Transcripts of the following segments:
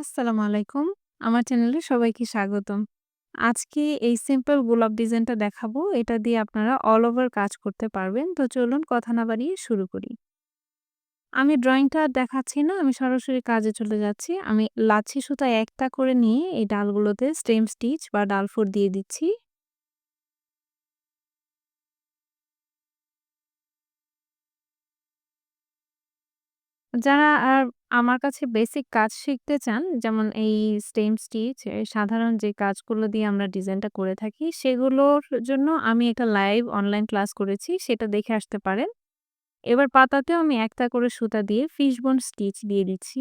আসসালামু আলাইকুম। আমার চ্যানেলে সবাইকে স্বাগতম। আজকে এই সিম্পল গোলাপ ডিজাইনটা দেখাবো। এটা দিয়ে আপনারা অল ওভার কাজ করতে পারবেন। তো চলুন কথা না বাড়িয়ে শুরু করি। আমি ড্রয়িংটা দেখাচ্ছি না। আমি সরাসরি কাজে চলে যাচ্ছি। আমি লাচ্ছি সুতা একটা করে নিয়ে এই ডালগুলোতে স্টেম স্টিচ বা ডালফোর দিয়ে দিচ্ছি। যারা আর আমার কাছে বেসিক কাজ শিখতে চান, যেমন এই স্টেম স্টিচ সাধারণ যে কাজগুলো দিয়ে আমরা ডিজাইনটা করে থাকি, সেগুলোর জন্য আমি একটা লাইভ অনলাইন ক্লাস করেছি। সেটা দেখে আসতে পারেন। এবার পাতাতেও আমি একটা করে সুতা দিয়ে ফিশবোন স্টিচ দিয়ে দিচ্ছি।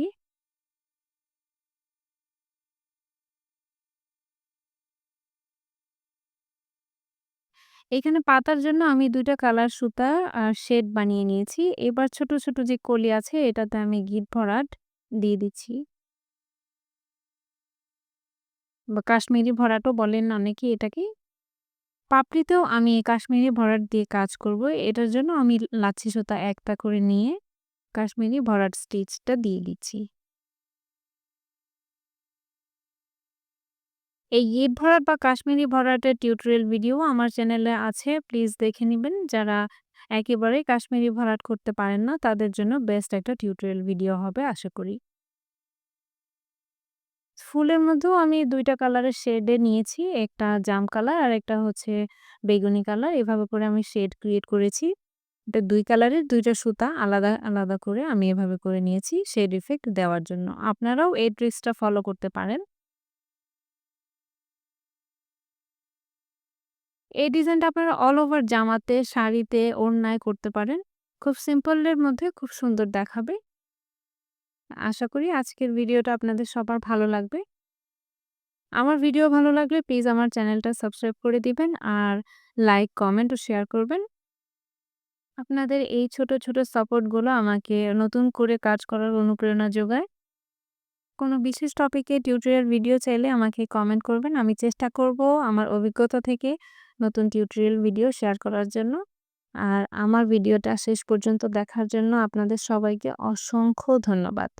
এখানে পাতার জন্য আমি দুইটা কালার সুতা আর শেড বানিয়ে নিয়েছি। এবার ছোট, ছোট যে কলি আছে এটাতে আমি গিট ভরাট দিয়ে দিচ্ছি। বা কাশ্মীরি ভরাটও বলেন অনেকে এটাকে। পাপড়িতেও আমি কাশ্মীরি ভরাট দিয়ে কাজ করব। এটার জন্য আমি লাচ্ছি সুতা একটা করে নিয়ে কাশ্মীরি ভরাট স্টিচটা দিয়ে দিচ্ছি। এই গিট ভরাট বা কাশ্মীরি ভরাটের টিউটোরিয়াল ভিডিও আমার চ্যানেলে আছে। প্লিজ দেখে নিবেন। যারা একেবারেই কাশ্মীরি ভরাট করতে পারেন না তাদের জন্য বেস্ট একটা টিউটোরিয়াল ভিডিও হবে আশা করি। ফুলের মধ্যেও আমি দুইটা কালারের শেডে নিয়েছি। একটা জাম কালার আর একটা হচ্ছে বেগুনি কালার। এভাবে করে আমি শেড ক্রিয়েট করেছি। এটা দুই কালারের দুইটা সুতা আলাদা, আলাদা করে আমি এভাবে করে নিয়েছি শেড ইফেক্ট দেওয়ার জন্য। আপনারাও এই ট্রিক্সটা ফলো করতে পারেন। এই ডিজাইনটা আপনারা অল ওভার জামাতে, শাড়িতে, ওড়নায় করতে পারেন। খুব সিম্পলের মধ্যে খুব সুন্দর দেখাবে। আশা করি আজকের ভিডিওটা আপনাদের সবার ভালো লাগবে। আমার ভিডিও ভালো লাগলে প্লিজ আমার চ্যানেলটা সাবস্ক্রাইব করে দিবেন আর লাইক, কমেন্ট ও শেয়ার করবেন। আপনাদের এই ছোট, ছোট সাপোর্টগুলো আমাকে নতুন করে কাজ করার অনুপ্রেরণা যোগায়। কোনো বিশেষ টপিকে টিউটোরিয়াল ভিডিও চাইলে আমাকে কমেন্ট করবেন। আমি চেষ্টা করব আমার অভিজ্ঞতা থেকে নতুন টিউটোরিয়াল ভিডিও শেয়ার করার জন্য। আর আমার ভিডিওটা শেষ পর্যন্ত দেখার জন্য আপনাদের সবাইকে অসংখ্য ধন্যবাদ।